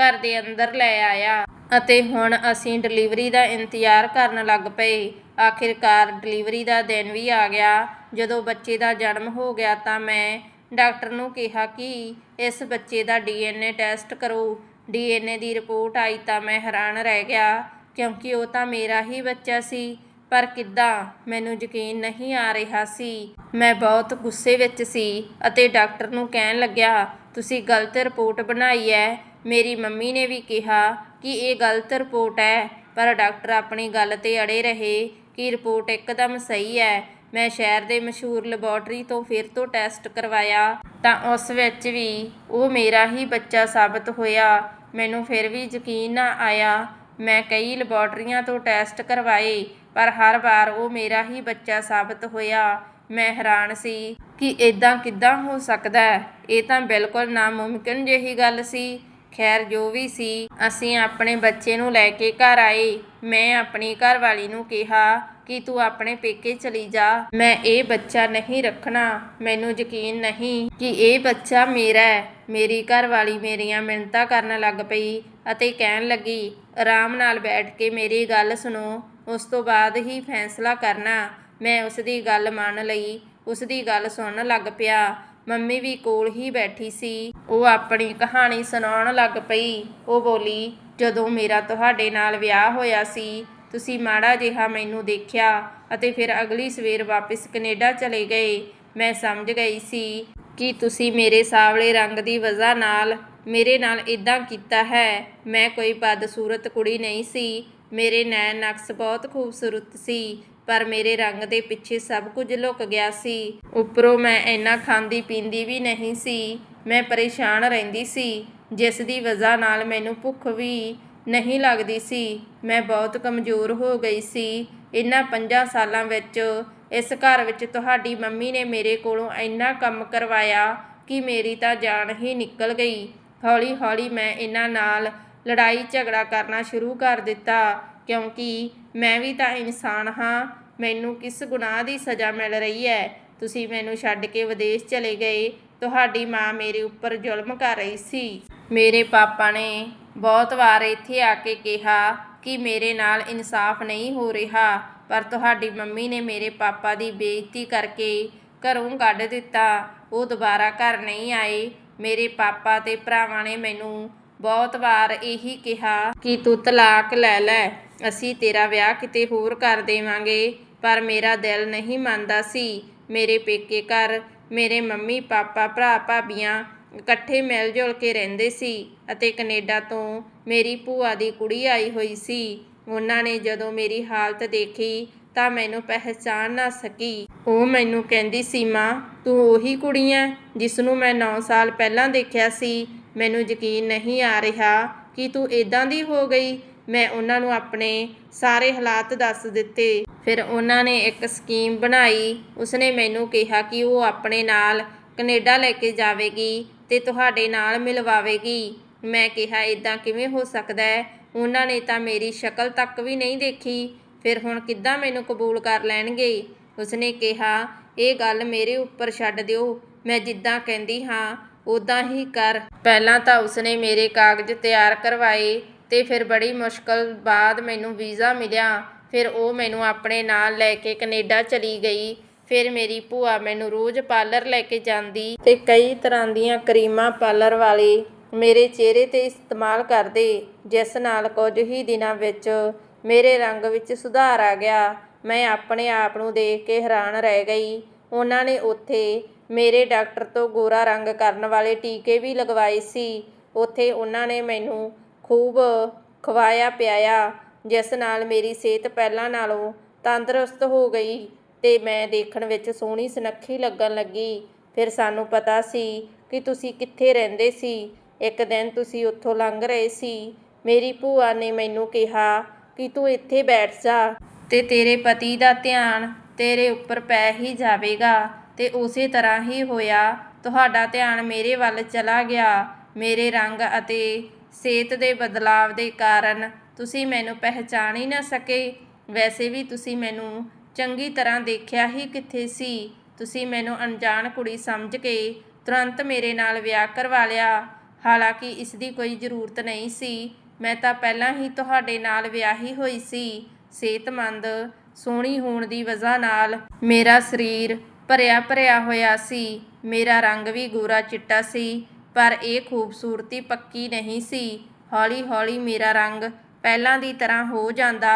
ਘਰ ਦੇ ਅੰਦਰ ਲੈ ਆਇਆ। ਅਤੇ ਹੁਣ ਅਸੀਂ ਡਿਲੀਵਰੀ ਦਾ ਇੰਤਜ਼ਾਰ ਕਰਨ ਲੱਗ ਪਏ। ਆਖਿਰਕਾਰ ਡਿਲੀਵਰੀ ਦਾ ਦਿਨ ਵੀ ਆ ਗਿਆ। ਜਦੋਂ ਬੱਚੇ ਦਾ ਜਨਮ ਹੋ ਗਿਆ ਤਾਂ ਮੈਂ ਡਾਕਟਰ ਨੂੰ ਕਿਹਾ ਕਿ ਇਸ ਬੱਚੇ ਦਾ ਡੀਐਨਏ ਟੈਸਟ ਕਰੋ। ਡੀਐਨਏ ਦੀ ਰਿਪੋਰਟ ਆਈ ਤਾਂ ਮੈਂ ਹੈਰਾਨ ਰਹਿ ਗਿਆ, ਕਿਉਂਕਿ ਉਹ ਤਾਂ ਮੇਰਾ ਹੀ ਬੱਚਾ ਸੀ। ਪਰ ਕਿੱਦਾਂ? ਮੈਨੂੰ ਯਕੀਨ ਨਹੀਂ ਆ ਰਿਹਾ ਸੀ। ਮੈਂ ਬਹੁਤ ਗੁੱਸੇ ਵਿੱਚ ਸੀ ਅਤੇ ਡਾਕਟਰ ਨੂੰ ਕਹਿਣ ਲੱਗਿਆ, ਤੁਸੀਂ ਗਲਤ ਰਿਪੋਰਟ ਬਣਾਈ ਹੈ ਮੇਰੀ ਮੰਮੀ ਨੇ ਵੀ ਕਿਹਾ ਕਿ ਇਹ ਗਲਤ ਰਿਪੋਰਟ ਹੈ ਪਰ ਡਾਕਟਰ ਆਪਣੀ ਗੱਲ ਤੇ ਅੜੇ ਰਹੇ ਕਿ ਰਿਪੋਰਟ ਇੱਕਦਮ ਸਹੀ ਹੈ? ਮੈਂ ਸ਼ਹਿਰ ਦੇ ਮਸ਼ਹੂਰ ਲੈਬੋਰਟਰੀ ਤੋਂ ਫਿਰ ਤੋਂ ਟੈਸਟ ਕਰਵਾਇਆ। ਤਾਂ ਉਸ ਵਿੱਚ ਵੀ ਉਹ ਮੇਰਾ ਹੀ ਬੱਚਾ ਸਾਬਤ ਹੋਇਆ। ਮੈਨੂੰ ਫਿਰ ਵੀ ਯਕੀਨ ਨਾ ਆਇਆ। ਮੈਂ ਕਈ ਲੈਬੋਰਟਰੀਆਂ ਤੋਂ ਟੈਸਟ ਕਰਵਾਏ, ਪਰ ਹਰ ਵਾਰ ਉਹ ਮੇਰਾ ਹੀ ਬੱਚਾ ਸਾਬਤ ਹੋਇਆ। ਮੈਂ ਹੈਰਾਨ ਸੀ ਕਿ ਇਦਾਂ ਕਿੱਦਾਂ ਹੋ ਸਕਦਾ ਇਹ ਤਾਂ ਬਿਲਕੁਲ ਨਾਮੁਮਕਿਨ ਜਿਹੀ ਗੱਲ ਸੀ। ਖੈਰ, ਜੋ ਵੀ ਸੀ, ਅਸੀਂ ਆਪਣੇ ਬੱਚੇ ਨੂੰ ਲੈ ਕੇ ਘਰ ਆਏ। ਮੈਂ ਆਪਣੀ ਘਰਵਾਲੀ ਨੂੰ ਕਿਹਾ ਕਿ ਤੂੰ ਆਪਣੇ ਪੇਕੇ ਚਲੀ ਜਾ। ਮੈਂ ਇਹ ਬੱਚਾ ਨਹੀਂ ਰੱਖਣਾ। ਮੈਨੂੰ ਯਕੀਨ ਨਹੀਂ ਕਿ ਇਹ ਬੱਚਾ ਮੇਰਾ ਹੈ। ਮੇਰੀ ਘਰਵਾਲੀ ਮੇਰੀਆਂ ਮਿੰਨਤਾਂ ਕਰਨ ਲੱਗ ਪਈ ਅਤੇ ਕਹਿਣ ਲੱਗੀ, ਆਰਾਮ ਨਾਲ ਬੈਠ ਕੇ ਮੇਰੀ ਗੱਲ ਸੁਣੋ। ਉਸ ਤੋਂ ਬਾਅਦ ਹੀ ਫੈਸਲਾ ਕਰਨਾ। ਮੈਂ ਉਸ ਦੀ ਗੱਲ ਮੰਨ ਲਈ। ਉਸ ਦੀ ਗੱਲ ਸੁਣਨ ਲੱਗ ਪਿਆ। ਮੰਮੀ ਵੀ ਕੋਲ ਹੀ ਬੈਠੀ ਸੀ। ਉਹ ਆਪਣੀ ਕਹਾਣੀ ਸੁਣਾਉਣ ਲੱਗ ਪਈ। ਉਹ ਬੋਲੀ, ਜਦੋਂ ਮੇਰਾ ਤੁਹਾਡੇ ਨਾਲ ਵਿਆਹ ਹੋਇਆ ਸੀ, ਤੁਸੀਂ ਮਾੜਾ ਜਿਹਾ ਮੈਨੂੰ ਦੇਖਿਆ ਅਤੇ ਫਿਰ ਅਗਲੀ ਸਵੇਰ ਵਾਪਸ ਕੈਨੇਡਾ ਚਲੇ ਗਏ। ਮੈਂ ਸਮਝ ਗਈ ਸੀ ਕਿ ਤੁਸੀਂ ਮੇਰੇ ਸਾਵਲੇ ਰੰਗ ਦੀ ਵਜ੍ਹਾ ਨਾਲ ਮੇਰੇ ਨਾਲ ਇਦਾਂ ਕੀਤਾ ਹੈ। ਮੈਂ ਕੋਈ ਬਦਸੂਰਤ ਕੁੜੀ ਨਹੀਂ ਸੀ। ਮੇਰੇ ਨੈਣ ਨਕਸ਼ ਬਹੁਤ ਖੂਬਸੂਰਤ ਸੀ। ਪਰ ਮੇਰੇ ਰੰਗ ਦੇ ਪਿੱਛੇ ਸਭ ਕੁਝ ਲੁਕ ਗਿਆ ਸੀ। ਉੱਪਰੋਂ ਮੈਂ ਇੰਨਾ ਖਾਂਦੀ ਪੀਂਦੀ ਵੀ ਨਹੀਂ ਸੀ। ਮੈਂ ਪਰੇਸ਼ਾਨ ਰਹਿੰਦੀ ਸੀ, ਜਿਸ ਦੀ ਵਜ੍ਹਾ ਨਾਲ ਮੈਨੂੰ ਭੁੱਖ ਵੀ ਨਹੀਂ ਲੱਗਦੀ ਸੀ। ਮੈਂ ਬਹੁਤ ਕਮਜ਼ੋਰ ਹੋ ਗਈ ਸੀ। ਇਹਨਾਂ 5 ਸਾਲਾਂ ਵਿੱਚ ਇਸ ਘਰ ਵਿੱਚ ਤੁਹਾਡੀ ਮੰਮੀ ਨੇ ਮੇਰੇ ਕੋਲੋਂ ਇੰਨਾ ਕੰਮ ਕਰਵਾਇਆ ਕਿ ਮੇਰੀ ਤਾਂ ਜਾਨ ਹੀ ਨਿਕਲ ਗਈ। ਹੌਲੀ ਹੌਲੀ ਮੈਂ ਇਹਨਾਂ ਨਾਲ ਲੜਾਈ ਝਗੜਾ ਕਰਨਾ ਸ਼ੁਰੂ ਕਰ ਦਿੱਤਾ। ਕਿਉਂਕਿ ਮੈਂ ਵੀ ਤਾਂ ਇਨਸਾਨ ਹਾਂ, ਮੈਨੂੰ ਕਿਸ ਗੁਨਾਹ ਦੀ ਸਜ਼ਾ ਮਿਲ ਰਹੀ ਹੈ? ਤੁਸੀਂ ਮੈਨੂੰ ਛੱਡ ਕੇ ਵਿਦੇਸ਼ ਚਲੇ ਗਏ, ਤੁਹਾਡੀ ਮਾਂ ਮੇਰੇ ਉੱਪਰ ਜ਼ੁਲਮ ਕਰ ਰਹੀ ਸੀ। ਮੇਰੇ ਪਾਪਾ ਨੇ ਬਹੁਤ ਵਾਰ ਇੱਥੇ ਆ ਕੇ ਕਿਹਾ ਕਿ ਮੇਰੇ ਨਾਲ ਇਨਸਾਫ ਨਹੀਂ ਹੋ ਰਿਹਾ, ਪਰ ਤੁਹਾਡੀ ਮੰਮੀ ਨੇ ਮੇਰੇ ਪਾਪਾ ਦੀ ਬੇਇੱਜ਼ਤੀ ਕਰਕੇ ਘਰੋਂ ਕੱਢ ਦਿੱਤਾ। ਉਹ ਦੁਬਾਰਾ ਘਰ ਨਹੀਂ ਆਏ। ਮੇਰੇ ਪਾਪਾ ਤੇ ਭਰਾਵਾਂ ਨੇ ਮੈਨੂੰ ਬਹੁਤ ਵਾਰ ਇਹੀ ਕਿਹਾ ਕਿ ਤੂੰ ਤਲਾਕ ਲੈ ਲੈ। ਅਸੀਂ ਤੇਰਾ ਵਿਆਹ ਕਿਤੇ ਹੋਰ ਕਰ ਦੇਵਾਂਗੇ, ਪਰ ਮੇਰਾ ਦਿਲ ਨਹੀਂ ਮੰਨਦਾ ਸੀ। ਮੇਰੇ ਪੇਕੇ ਘਰ, ਮੇਰੇ ਮੰਮੀ, ਪਾਪਾ, ਭਰਾ, ਭਾਬੀਆਂ ਇਕੱਠੇ ਮਿਲ ਜੁਲ ਕੇ ਰਹਿੰਦੇ ਸੀ ਅਤੇ ਕੈਨੇਡਾ ਤੋਂ ਮੇਰੀ ਭੂਆ ਦੀ ਕੁੜੀ ਆਈ ਹੋਈ ਸੀ। ਉਹਨਾਂ ਨੇ ਜਦੋਂ ਮੇਰੀ ਹਾਲਤ ਦੇਖੀ ਤਾਂ ਮੈਨੂੰ ਪਹਿਚਾਨ ਨਾ ਸਕੀ। ਉਹ ਮੈਨੂੰ ਕਹਿੰਦੀ ਸੀਮਾ ਤੂੰ ਉਹੀ ਕੁੜੀ ਐ ਜਿਸ ਨੂੰ ਮੈਂ 9 ਸਾਲ ਪਹਿਲਾਂ ਦੇਖਿਆ ਸੀ। ਮੈਨੂੰ ਯਕੀਨ ਨਹੀਂ ਆ ਰਿਹਾ ਕਿ ਤੂੰ ਇਦਾਂ ਦੀ ਹੋ ਗਈ। ਮੈਂ ਉਹਨਾਂ ਨੂੰ ਆਪਣੇ ਸਾਰੇ ਹਾਲਾਤ ਦੱਸ ਦਿੱਤੇ। ਫਿਰ ਉਹਨਾਂ ਨੇ ਇੱਕ ਸਕੀਮ ਬਣਾਈ। ਉਸਨੇ ਮੈਨੂੰ ਕਿਹਾ ਕਿ ਉਹ ਆਪਣੇ ਨਾਲ ਕੈਨੇਡਾ ਲੈ ਕੇ ਜਾਵੇਗੀ ਤੇ ਤੁਹਾਡੇ ਨਾਲ ਮਿਲਵਾਵੇਗੀ। ਮੈਂ ਕਿਹਾ ਇਦਾਂ ਕਿਵੇਂ ਹੋ ਸਕਦਾ ਹੈ? ਉਹਨਾਂ ਨੇ ਤਾਂ ਮੇਰੀ ਸ਼ਕਲ ਤੱਕ ਵੀ ਨਹੀਂ ਦੇਖੀ। ਫਿਰ ਹੁਣ ਕਿੱਦਾਂ ਮੈਨੂੰ ਕਬੂਲ ਕਰ ਲੈਣਗੇ? ਉਸਨੇ ਕਿਹਾ, ਇਹ ਗੱਲ ਮੇਰੇ ਉੱਪਰ ਛੱਡ ਦਿਓ। ਮੈਂ ਜਿੱਦਾਂ ਕਹਿੰਦੀ ਹਾਂ ਉਦਾਂ ਹੀ ਕਰ। ਪਹਿਲਾਂ ਤਾਂ ਉਸਨੇ ਮੇਰੇ ਕਾਗਜ਼ ਤਿਆਰ ਕਰਵਾਏ। ਅਤੇ ਫਿਰ ਬੜੀ ਮੁਸ਼ਕਲ ਬਾਅਦ ਮੈਨੂੰ ਵੀਜ਼ਾ ਮਿਲਿਆ। ਫਿਰ ਉਹ ਮੈਨੂੰ ਆਪਣੇ ਨਾਲ ਲੈ ਕੇ ਕਨੇਡਾ ਚਲੀ ਗਈ। ਫਿਰ ਮੇਰੀ ਭੂਆ ਮੈਨੂੰ ਰੋਜ਼ ਪਾਰਲਰ ਲੈ ਕੇ ਜਾਂਦੀ ਅਤੇ ਕਈ ਤਰ੍ਹਾਂ ਦੀਆਂ ਕਰੀਮਾਂ ਪਾਰਲਰ ਵਾਲੇ ਮੇਰੇ ਚਿਹਰੇ ਤੇ ਇਸਤੇਮਾਲ ਕਰਦੇ, ਜਿਸ ਨਾਲ ਕੁਝ ਹੀ ਦਿਨਾਂ ਵਿੱਚ ਮੇਰੇ ਰੰਗ ਵਿੱਚ ਸੁਧਾਰ ਆ ਗਿਆ। ਮੈਂ ਆਪਣੇ ਆਪ ਨੂੰ ਦੇਖ ਕੇ ਹੈਰਾਨ ਰਹਿ ਗਈ। ਉਹਨਾਂ ਨੇ ਉੱਥੇ ਮੇਰੇ ਡਾਕਟਰ ਤੋਂ ਗੋਰਾ ਰੰਗ ਕਰਨ ਵਾਲੇ ਟੀਕੇ ਵੀ ਲਗਵਾਏ ਸੀ। ਉੱਥੇ ਉਹਨਾਂ ਨੇ ਮੈਨੂੰ ਖੂਬ ਖਵਾਇਆ ਪਿਆਇਆ, ਜਿਸ ਨਾਲ ਮੇਰੀ ਸਿਹਤ ਪਹਿਲਾਂ ਨਾਲੋਂ ਤੰਦਰੁਸਤ ਹੋ ਗਈ ਤੇ ਮੈਂ ਦੇਖਣ ਵਿੱਚ ਸੋਹਣੀ ਸੁਨੱਖੀ ਲੱਗਣ ਲੱਗੀ। ਫਿਰ ਸਾਨੂੰ ਪਤਾ ਸੀ ਕਿ ਤੁਸੀਂ ਕਿੱਥੇ ਰਹਿੰਦੇ ਸੀ। ਇੱਕ ਦਿਨ ਤੁਸੀਂ ਉੱਥੋਂ ਲੰਘ ਰਹੇ ਸੀ। ਮੇਰੀ ਭੂਆ ਨੇ ਮੈਨੂੰ ਕਿਹਾ ਕਿ ਤੂੰ ਇੱਥੇ ਬੈਠ ਜਾ ਤੇ ਤੇਰੇ ਪਤੀ ਦਾ ਧਿਆਨ ਤੇਰੇ ਉੱਪਰ ਪੈ ਹੀ ਜਾਵੇਗਾ ਤੇ ਉਸੇ ਤਰ੍ਹਾਂ ਹੀ ਹੋਇਆ। ਤੁਹਾਡਾ ਧਿਆਨ ਮੇਰੇ ਵੱਲ ਚਲਾ ਗਿਆ। ਮੇਰੇ ਰੰਗ ਅਤੇ ਸਿਹਤ ਦੇ ਬਦਲਾਵ ਦੇ ਕਾਰਨ ਤੁਸੀਂ ਮੈਨੂੰ ਪਹਿਚਾਣ ਹੀ ਨਾ ਸਕੇ। ਵੈਸੇ ਵੀ ਤੁਸੀਂ ਮੈਨੂੰ ਚੰਗੀ ਤਰ੍ਹਾਂ ਦੇਖਿਆ ਹੀ ਕਿੱਥੇ ਸੀ। ਤੁਸੀਂ ਮੈਨੂੰ ਅਣਜਾਣ ਕੁੜੀ ਸਮਝ ਕੇ ਤੁਰੰਤ ਮੇਰੇ ਨਾਲ ਵਿਆਹ ਕਰਵਾ ਲਿਆ। ਹਾਲਾਂਕਿ ਇਸ ਦੀ ਕੋਈ ਜ਼ਰੂਰਤ ਨਹੀਂ ਸੀ। ਮੈਂ ਤਾਂ ਪਹਿਲਾਂ ਹੀ ਤੁਹਾਡੇ ਨਾਲ ਵਿਆਹੀ ਹੋਈ ਸੀ। ਸਿਹਤਮੰਦ, ਸੋਹਣੀ ਹੋਣ ਦੀ ਵਜ੍ਹਾ ਨਾਲ ਮੇਰਾ ਸਰੀਰ ਭਰਿਆ ਭਰਿਆ ਹੋਇਆ ਸੀ। ਮੇਰਾ ਰੰਗ ਵੀ ਗੋਰਾ ਚਿੱਟਾ ਸੀ। ਪਰ ਇਹ ਖੂਬਸੂਰਤੀ ਪੱਕੀ ਨਹੀਂ ਸੀ। ਹੌਲੀ ਹੌਲੀ ਮੇਰਾ ਰੰਗ ਪਹਿਲਾਂ ਦੀ ਤਰ੍ਹਾਂ ਹੋ ਜਾਂਦਾ।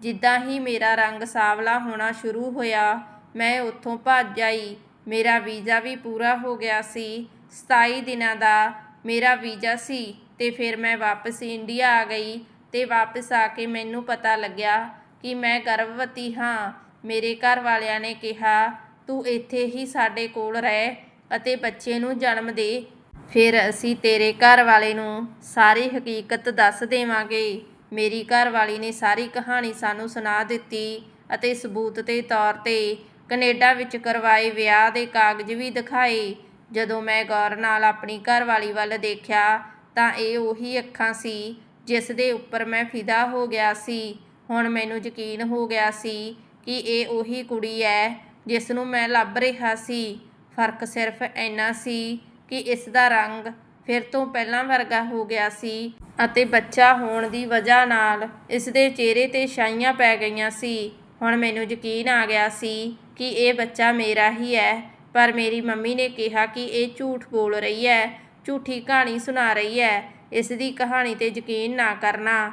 ਜਿੱਦਾਂ ਹੀ ਮੇਰਾ ਰੰਗ ਸਾਵਲਾ ਹੋਣਾ ਸ਼ੁਰੂ ਹੋਇਆ, ਮੈਂ ਉੱਥੋਂ ਭੱਜ ਆਈ। ਮੇਰਾ ਵੀਜ਼ਾ ਵੀ ਪੂਰਾ ਹੋ ਗਿਆ ਸੀ। 27 ਦਿਨਾਂ ਦਾ ਮੇਰਾ ਵੀਜ਼ਾ ਸੀ ਤੇ ਫਿਰ ਮੈਂ ਵਾਪਸ ਇੰਡੀਆ ਆ ਗਈ ਤੇ ਵਾਪਸ ਆ ਕੇ ਮੈਨੂੰ ਪਤਾ ਲੱਗਿਆ ਕਿ ਮੈਂ ਗਰਭਵਤੀ ਹਾਂ। ਮੇਰੇ ਘਰ ਵਾਲਿਆਂ ਨੇ ਕਿਹਾ, ਤੂੰ ਇੱਥੇ ਹੀ ਸਾਡੇ ਕੋਲ ਰਹਿ ਅਤੇ ਬੱਚੇ ਨੂੰ ਜਨਮ ਦੇ। ਫਿਰ ਅਸੀਂ ਤੇਰੇ ਘਰ ਵਾਲੇ ਨੂੰ ਸਾਰੀ ਹਕੀਕਤ ਦੱਸ ਦੇਵਾਂਗੇ। ਮੇਰੀ ਘਰ ਵਾਲੀ ਨੇ ਸਾਰੀ ਕਹਾਣੀ ਸਾਨੂੰ ਸੁਣਾ ਦਿੱਤੀ ਅਤੇ ਸਬੂਤ ਦੇ ਤੌਰ ਤੇ ਕੈਨੇਡਾ ਵਿੱਚ ਕਰਵਾਏ ਵਿਆਹ ਦੇ ਕਾਗਜ਼ ਵੀ ਦਿਖਾਏ। ਜਦੋਂ ਮੈਂ ਗੌਰ ਨਾਲ ਆਪਣੀ ਘਰ ਵਾਲੀ ਵੱਲ ਦੇਖਿਆ ਤਾਂ ਇਹ ਉਹੀ ਅੱਖਾਂ ਸੀ ਜਿਸ ਦੇ ਉੱਪਰ ਮੈਂ ਫਿਦਾ ਹੋ ਗਿਆ ਸੀ। ਹੁਣ ਮੈਨੂੰ ਯਕੀਨ ਹੋ ਗਿਆ ਸੀ ਕਿ ਇਹ ਉਹੀ ਕੁੜੀ ਹੈ ਜਿਸ ਨੂੰ ਮੈਂ ਲੱਭ ਰਿਹਾ ਸੀ। ਫ਼ਰਕ ਸਿਰਫ ਇੰਨਾ ਸੀ ਕਿ ਇਸ ਦਾ ਰੰਗ ਫਿਰ ਤੋਂ ਪਹਿਲਾਂ ਵਰਗਾ ਹੋ ਗਿਆ ਸੀ ਅਤੇ ਬੱਚਾ ਹੋਣ ਦੀ ਵਜ੍ਹਾ ਨਾਲ ਇਸ ਦੇ ਚਿਹਰੇ ਤੇ ਛਾਈਆਂ ਪੈ ਗਈਆਂ ਸੀ। ਹੁਣ ਮੈਨੂੰ ਯਕੀਨ ਆ ਗਿਆ ਸੀ ਕਿ ਇਹ ਬੱਚਾ ਮੇਰਾ ਹੀ ਹੈ, ਪਰ ਮੇਰੀ ਮੰਮੀ ਨੇ ਕਿਹਾ ਕਿ ਇਹ ਝੂਠ ਬੋਲ ਰਹੀ ਹੈ, ਝੂਠੀ ਕਹਾਣੀ ਸੁਣਾ ਰਹੀ ਹੈ। ਇਸ ਦੀ ਕਹਾਣੀ ਤੇ ਯਕੀਨ ਨਾ ਕਰਨਾ।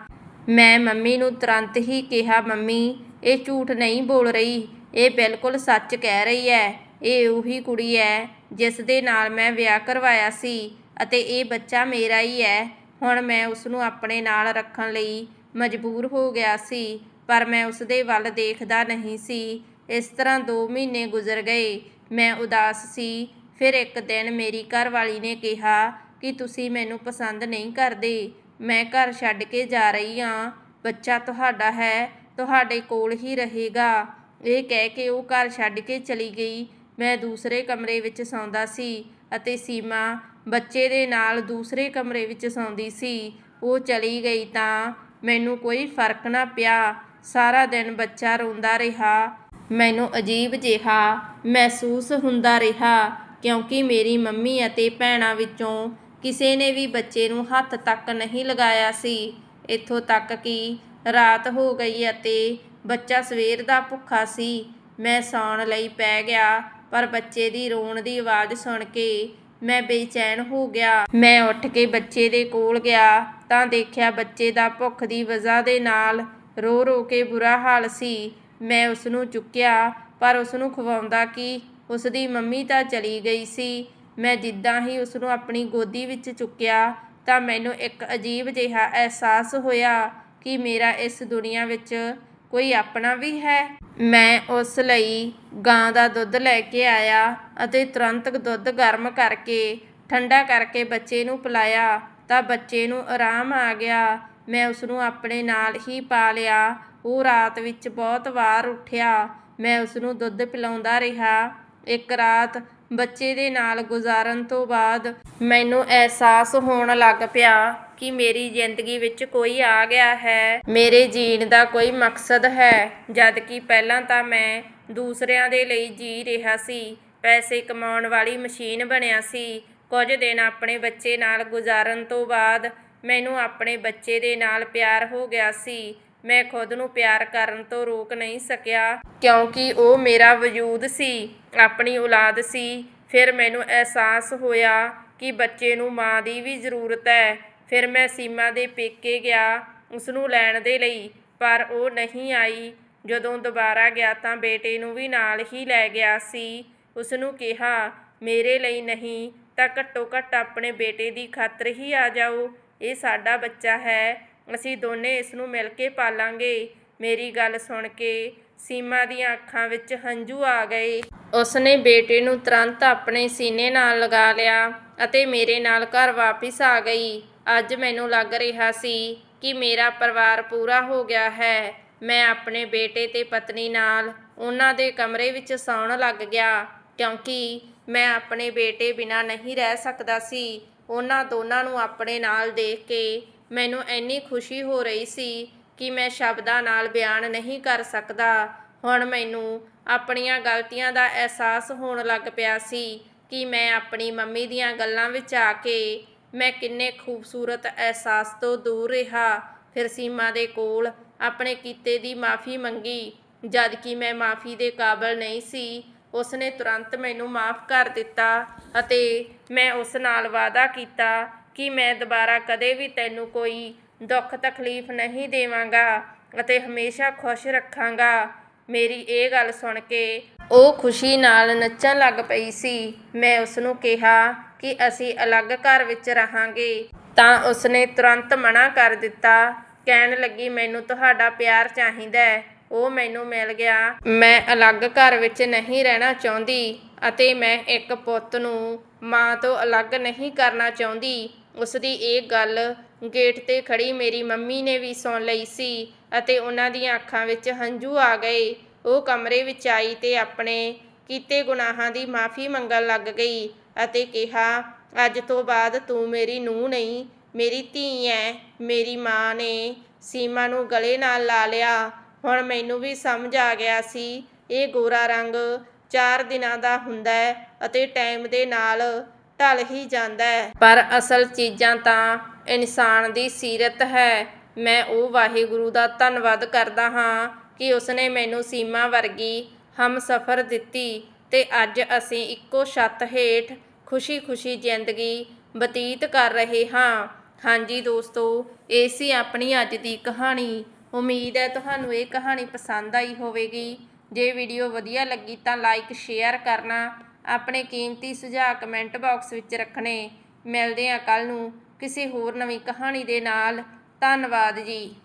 ਮੈਂ ਮੰਮੀ ਨੂੰ ਤੁਰੰਤ ਹੀ ਕਿਹਾ, ਮੰਮੀ, ਇਹ ਝੂਠ ਨਹੀਂ ਬੋਲ ਰਹੀ। ਇਹ ਬਿਲਕੁਲ ਸੱਚ ਕਹਿ ਰਹੀ ਹੈ। ਇਹ ਉਹੀ ਕੁੜੀ ਹੈ ਜਿਸ ਦੇ ਨਾਲ ਮੈਂ ਵਿਆਹ ਕਰਵਾਇਆ ਸੀ ਅਤੇ ਇਹ ਬੱਚਾ ਮੇਰਾ ਹੀ ਹੈ ਹੁਣ ਮੈਂ ਉਸ ਨੂੰ ਆਪਣੇ ਨਾਲ ਰੱਖਣ ਲਈ ਮਜਬੂਰ ਹੋ ਗਿਆ ਸੀ, ਪਰ ਮੈਂ ਉਸ ਦੇ ਵੱਲ ਦੇਖਦਾ ਨਹੀਂ ਸੀ। ਇਸ ਤਰ੍ਹਾਂ 2 ਮਹੀਨੇ ਗੁਜ਼ਰ ਗਏ, ਮੈਂ ਉਦਾਸ ਸੀ। ਫਿਰ ਇੱਕ ਦਿਨ ਮੇਰੀ ਘਰਵਾਲੀ ਨੇ ਕਿਹਾ ਕਿ ਤੁਸੀਂ ਮੈਨੂੰ ਪਸੰਦ ਨਹੀਂ ਕਰਦੇ, ਮੈਂ ਘਰ ਛੱਡ ਕੇ ਜਾ ਰਹੀ ਹਾਂ ਬੱਚਾ ਤੁਹਾਡਾ ਹੈ, ਤੁਹਾਡੇ ਕੋਲ ਹੀ ਰਹੇਗਾ। ਇਹ ਕਹਿ ਕੇ ਉਹ ਘਰ ਛੱਡ ਕੇ ਚਲੀ ਗਈ। ਮੈਂ ਦੂਸਰੇ ਕਮਰੇ ਵਿੱਚ ਸੌਂਦਾ ਸੀ ਅਤੇ ਸੀਮਾ ਬੱਚੇ ਦੇ ਨਾਲ ਦੂਸਰੇ ਕਮਰੇ ਵਿੱਚ ਸੌਂਦੀ ਸੀ। ਉਹ ਚਲੀ ਗਈ ਤਾਂ ਮੈਨੂੰ ਕੋਈ ਫ਼ਰਕ ਨਾ ਪਿਆ। ਸਾਰਾ ਦਿਨ ਬੱਚਾ ਰੋਂਦਾ ਰਿਹਾ। ਮੈਨੂੰ ਅਜੀਬ ਜਿਹਾ ਮਹਿਸੂਸ ਹੁੰਦਾ ਰਿਹਾ ਕਿਉਂਕਿ ਮੇਰੀ ਮੰਮੀ ਅਤੇ ਭੈਣਾਂ ਵਿੱਚੋਂ ਕਿਸੇ ਨੇ ਵੀ ਬੱਚੇ ਨੂੰ ਹੱਥ ਤੱਕ ਨਹੀਂ ਲਗਾਇਆ ਸੀ। ਇੱਥੋਂ ਤੱਕ ਕਿ ਰਾਤ ਹੋ ਗਈ ਅਤੇ ਬੱਚਾ ਸਵੇਰ ਦਾ ਭੁੱਖਾ ਸੀ। ਮੈਂ ਸੌਣ ਲਈ ਪੈ ਗਿਆ ਪਰ ਬੱਚੇ ਦੀ ਰੋਣ ਦੀ ਆਵਾਜ਼ ਸੁਣ ਕੇ ਮੈਂ ਬੇਚੈਨ ਹੋ ਗਿਆ। ਮੈਂ ਉੱਠ ਕੇ ਬੱਚੇ ਦੇ ਕੋਲ ਗਿਆ ਤਾਂ ਦੇਖਿਆ ਬੱਚੇ ਦਾ ਭੁੱਖ ਦੀ ਵਜ੍ਹਾ ਦੇ ਨਾਲ ਰੋ ਰੋ ਕੇ ਬੁਰਾ ਹਾਲ ਸੀ। ਮੈਂ ਉਸ ਨੂੰ ਚੁੱਕਿਆ ਪਰ ਉਸ ਨੂੰ ਖਵਾਉਂਦਾ ਕਿ? ਉਸ ਦੀ ਮੰਮੀ ਤਾਂ ਚਲੀ ਗਈ ਸੀ। ਮੈਂ ਜਿੱਦਾਂ ਹੀ ਉਸ ਨੂੰ ਆਪਣੀ ਗੋਦੀ ਵਿੱਚ ਚੁੱਕਿਆ ਤਾਂ ਮੈਨੂੰ ਇੱਕ ਅਜੀਬ ਜਿਹਾ ਅਹਿਸਾਸ ਹੋਇਆ ਕਿ ਮੇਰਾ ਇਸ ਦੁਨੀਆ ਵਿੱਚ ਕੋਈ ਆਪਣਾ ਵੀ ਹੈ। ਮੈਂ ਉਸ ਲਈ ਗਾਂ ਦਾ ਦੁੱਧ ਲੈ ਕੇ ਆਇਆ ਅਤੇ ਤੁਰੰਤ ਦੁੱਧ ਗਰਮ ਕਰਕੇ, ਠੰਡਾ ਕਰਕੇ ਬੱਚੇ ਨੂੰ ਪਿਲਾਇਆ ਤਾਂ ਬੱਚੇ ਨੂੰ ਆਰਾਮ ਆ ਗਿਆ। ਮੈਂ ਉਸ ਨੂੰ ਆਪਣੇ ਨਾਲ ਹੀ ਪਾ ਲਿਆ। ਉਹ ਰਾਤ ਵਿੱਚ ਬਹੁਤ ਵਾਰ ਉੱਠਿਆ। ਮੈਂ ਉਸ ਨੂੰ ਦੁੱਧ ਪਿਲਾਉਂਦਾ ਰਿਹਾ। ਇੱਕ ਰਾਤ ਬੱਚੇ ਦੇ ਨਾਲ ਗੁਜ਼ਾਰਨ ਤੋਂ ਬਾਅਦ ਮੈਨੂੰ ਅਹਿਸਾਸ ਹੋਣ ਲੱਗ ਪਿਆ ਕਿ ਮੇਰੀ ਜ਼ਿੰਦਗੀ ਵਿੱਚ ਕੋਈ ਆ ਗਿਆ ਹੈ। ਮੇਰੇ ਜੀਣ ਦਾ ਕੋਈ ਮਕਸਦ ਹੈ ਜਦ ਕਿ ਪਹਿਲਾਂ ਤਾਂ ਮੈਂ ਦੂਸਰਿਆਂ ਦੇ ਲਈ ਜੀ ਰਿਹਾ ਸੀ, ਪੈਸੇ ਕਮਾਉਣ ਵਾਲੀ ਮਸ਼ੀਨ ਬਣਿਆ ਸੀ। ਕੁਝ ਦਿਨ ਆਪਣੇ ਬੱਚੇ ਨਾਲ ਗੁਜ਼ਾਰਨ ਤੋਂ ਬਾਅਦ ਮੈਨੂੰ ਆਪਣੇ ਬੱਚੇ ਦੇ ਨਾਲ ਪਿਆਰ ਹੋ ਗਿਆ ਸੀ। ਮੈਂ ਖੁਦ ਨੂੰ ਪਿਆਰ ਕਰਨ ਤੋਂ ਰੋਕ ਨਹੀਂ ਸਕਿਆ, ਕਿਉਂਕਿ ਉਹ ਮੇਰਾ ਵਜੂਦ ਸੀ, ਆਪਣੀ ਔਲਾਦ ਸੀ। ਫਿਰ ਮੈਨੂੰ ਅਹਿਸਾਸ ਹੋਇਆ ਕਿ ਬੱਚੇ ਨੂੰ ਮਾਂ ਦੀ ਵੀ ਜ਼ਰੂਰਤ ਹੈ। ਫਿਰ ਮੈਂ ਸੀਮਾ ਦੇ ਪੇਕੇ ਗਿਆ ਉਸ ਨੂੰ ਲੈਣ ਦੇ ਲਈ, ਪਰ ਉਹ ਨਹੀਂ ਆਈ। ਜਦੋਂ ਦੁਬਾਰਾ ਗਿਆ ਤਾਂ ਬੇਟੇ ਨੂੰ ਵੀ ਨਾਲ ਹੀ ਲੈ ਗਿਆ ਸੀ। ਉਸ ਨੂੰ ਕਿਹਾ, ਮੇਰੇ ਲਈ ਨਹੀਂ, ਤਾਂ ਘੱਟੋ ਘੱਟ ਆਪਣੇ ਬੇਟੇ ਦੀ ਖਾਤਰ ਹੀ ਆ ਜਾਓ। ਇਹ ਸਾਡਾ ਬੱਚਾ ਹੈ ਅਸੀਂ ਦੋਨੇ ਇਸ ਨੂੰ ਮਿਲ ਕੇ ਪਾਲਾਂਗੇ। ਮੇਰੀ ਗੱਲ ਸੁਣ ਕੇ ਸੀਮਾ ਦੀਆਂ ਅੱਖਾਂ ਵਿੱਚ ਹੰਝੂ ਆ ਗਏ। ਉਸਨੇ ਬੇਟੇ ਨੂੰ ਤੁਰੰਤ ਆਪਣੇ ਸੀਨੇ ਨਾਲ ਲਗਾ ਲਿਆ ਅਤੇ ਮੇਰੇ ਨਾਲ ਘਰ ਵਾਪਿਸ ਆ ਗਈ। ਅੱਜ ਮੈਨੂੰ ਲੱਗ ਰਿਹਾ ਸੀ ਕਿ ਮੇਰਾ ਪਰਿਵਾਰ ਪੂਰਾ ਹੋ ਗਿਆ ਹੈ। ਮੈਂ ਆਪਣੇ ਬੇਟੇ ਤੇ ਪਤਨੀ ਨਾਲ ਉਹਨਾਂ ਦੇ ਕਮਰੇ ਵਿੱਚ ਸੌਣ ਲੱਗ ਗਿਆ ਕਿਉਂਕਿ ਮੈਂ ਆਪਣੇ ਬੇਟੇ ਬਿਨਾਂ ਨਹੀਂ ਰਹਿ ਸਕਦਾ ਸੀ। ਉਹਨਾਂ ਦੋਨਾਂ ਨੂੰ ਆਪਣੇ ਨਾਲ ਦੇਖ ਕੇ ਮੈਨੂੰ ਇੰਨੀ ਖੁਸ਼ੀ ਹੋ ਰਹੀ ਸੀ ਕਿ ਮੈਂ ਸ਼ਬਦਾਂ ਨਾਲ ਬਿਆਨ ਨਹੀਂ ਕਰ ਸਕਦਾ। ਹੁਣ ਮੈਨੂੰ ਆਪਣੀਆਂ ਗਲਤੀਆਂ ਦਾ ਅਹਿਸਾਸ ਹੋਣ ਲੱਗ ਪਿਆ ਸੀ ਕਿ ਮੈਂ ਆਪਣੀ ਮੰਮੀ ਦੀਆਂ ਗੱਲਾਂ ਵਿੱਚ ਆ ਕੇ ਮੈਂ ਕਿੰਨੇ ਖੂਬਸੂਰਤ ਅਹਿਸਾਸ ਤੋਂ ਦੂਰ ਰਿਹਾ। ਫਿਰ ਸੀਮਾ ਦੇ ਕੋਲ ਆਪਣੇ ਕੀਤੇ ਦੀ ਮਾਫੀ ਮੰਗੀ। ਜਦ ਕਿ ਮੈਂ ਮਾਫੀ ਦੇ ਕਾਬਲ ਨਹੀਂ ਸੀ, ਉਸਨੇ ਤੁਰੰਤ ਮੈਨੂੰ ਮਾਫ ਕਰ ਦਿੱਤਾ ਅਤੇ ਮੈਂ ਉਸ ਨਾਲ ਵਾਅਦਾ ਕੀਤਾ ਕਿ ਮੈਂ ਦੁਬਾਰਾ ਕਦੇ ਵੀ ਤੈਨੂੰ ਕੋਈ ਦੁੱਖ ਤਕਲੀਫ ਨਹੀਂ ਦੇਵਾਂਗਾ ਅਤੇ ਹਮੇਸ਼ਾ ਖੁਸ਼ ਰੱਖਾਂਗਾ। ਮੇਰੀ ਇਹ ਗੱਲ ਸੁਣ ਕੇ ਉਹ ਖੁਸ਼ੀ ਨਾਲ ਨੱਚਣ ਲੱਗ ਪਈ ਸੀ। ਮੈਂ ਉਸ ਨੂੰ ਕਿਹਾ ਕਿ ਅਸੀਂ ਅਲੱਗ ਘਰ ਵਿੱਚ ਰਹਾਂਗੇ। ਤਾਂ ਉਸਨੇ ਤੁਰੰਤ ਮਨਾ ਕਰ ਦਿੱਤਾ। ਕਹਿਣ ਲੱਗੀ, ਮੈਨੂੰ ਤੁਹਾਡਾ ਪਿਆਰ ਚਾਹੀਦਾ ਹੈ। ਉਹ ਮੈਨੂੰ ਮਿਲ ਗਿਆ। ਮੈਂ ਅਲੱਗ ਘਰ ਵਿੱਚ ਨਹੀਂ ਰਹਿਣਾ ਚਾਹੁੰਦੀ ਅਤੇ ਮੈਂ ਇੱਕ ਪੁੱਤ ਨੂੰ ਮਾਂ ਤੋਂ ਅਲੱਗ ਨਹੀਂ ਕਰਨਾ ਚਾਹੁੰਦੀ। ਉਸ ਦੀ ਇਹ ਗੱਲ ਗੇਟ ਤੇ ਖੜੀ ਮੇਰੀ ਮੰਮੀ ਨੇ ਵੀ ਸੁਣ ਲਈ ਸੀ ਅਤੇ ਉਹਨਾਂ ਦੀਆਂ ਅੱਖਾਂ ਵਿੱਚ ਹੰਝੂ ਆ ਗਏ। ਉਹ ਕਮਰੇ ਵਿੱਚ ਆਈ ਤੇ ਆਪਣੇ ਕੀਤੇ ਗੁਨਾਹਾਂ ਦੀ ਮਾਫੀ ਮੰਗਣ ਲੱਗ ਗਈ ਅਤੇ ਕਿਹਾ, ਅੱਜ ਤੋਂ ਬਾਅਦ ਤੂੰ ਮੇਰੀ ਨੂੰਹ ਨਹੀਂ, ਮੇਰੀ ਧੀ ਐ, ਮੇਰੀ ਮਾਂ ਨੇ ਸੀਮਾ ਨੂੰ ਗਲੇ ਨਾਲ ਲਾ ਲਿਆ। ਹੁਣ ਮੈਨੂੰ ਵੀ ਸਮਝ ਆ ਗਿਆ ਸੀ, ਇਹ ਗੋਰਾ ਰੰਗ ਚਾਰ ਦਿਨਾਂ ਦਾ ਹੁੰਦਾ ਹੈ ਅਤੇ ਟਾਈਮ ਦੇ ਨਾਲ ਢਲ ਹੀ ਜਾਂਦਾ ਹੈ। ਪਰ ਅਸਲ ਚੀਜ਼ਾਂ ਤਾਂ ਇਨਸਾਨ ਦੀ ਸੀਰਤ ਹੈ। ਮੈਂ ਉਹ ਵਾਹਿਗੁਰੂ ਦਾ ਧੰਨਵਾਦ ਕਰਦਾ ਹਾਂ ਕਿ ਉਸਨੇ ਮੈਨੂੰ ਸੀਮਾ ਵਰਗੀ ਹਮਸਫਰ ਦਿੱਤੀ ਤੇ ਅੱਜ ਅਸੀਂ ਇੱਕੋ ਛੱਤ ਹੇਠ ਖੁਸ਼ੀ-ਖੁਸ਼ੀ ਜ਼ਿੰਦਗੀ ਬਤੀਤ ਕਰ ਰਹੇ ਹਾਂ। ਹਾਂਜੀ ਦੋਸਤੋ, ਇਹ ਸੀ ਆਪਣੀ ਅੱਜ ਦੀ ਕਹਾਣੀ। ਉਮੀਦ ਹੈ ਤੁਹਾਨੂੰ ਇਹ ਕਹਾਣੀ ਪਸੰਦ ਆਈ ਹੋਵੇਗੀ। ਜੇ ਵੀਡੀਓ ਵਧੀਆ ਲੱਗੀ ਤਾਂ ਲਾਈਕ ਸ਼ੇਅਰ ਕਰਨਾ ਆਪਣੇ ਕੀਮਤੀ ਸੁਝਾਅ ਕਮੈਂਟ ਬਾਕਸ ਵਿੱਚ ਰੱਖਣੇ। ਮਿਲਦੇ ਹਾਂ ਕੱਲ ਨੂੰ ਕਿਸੇ ਹੋਰ ਨਵੀਂ ਕਹਾਣੀ ਦੇ ਨਾਲ। ਧੰਨਵਾਦ ਜੀ।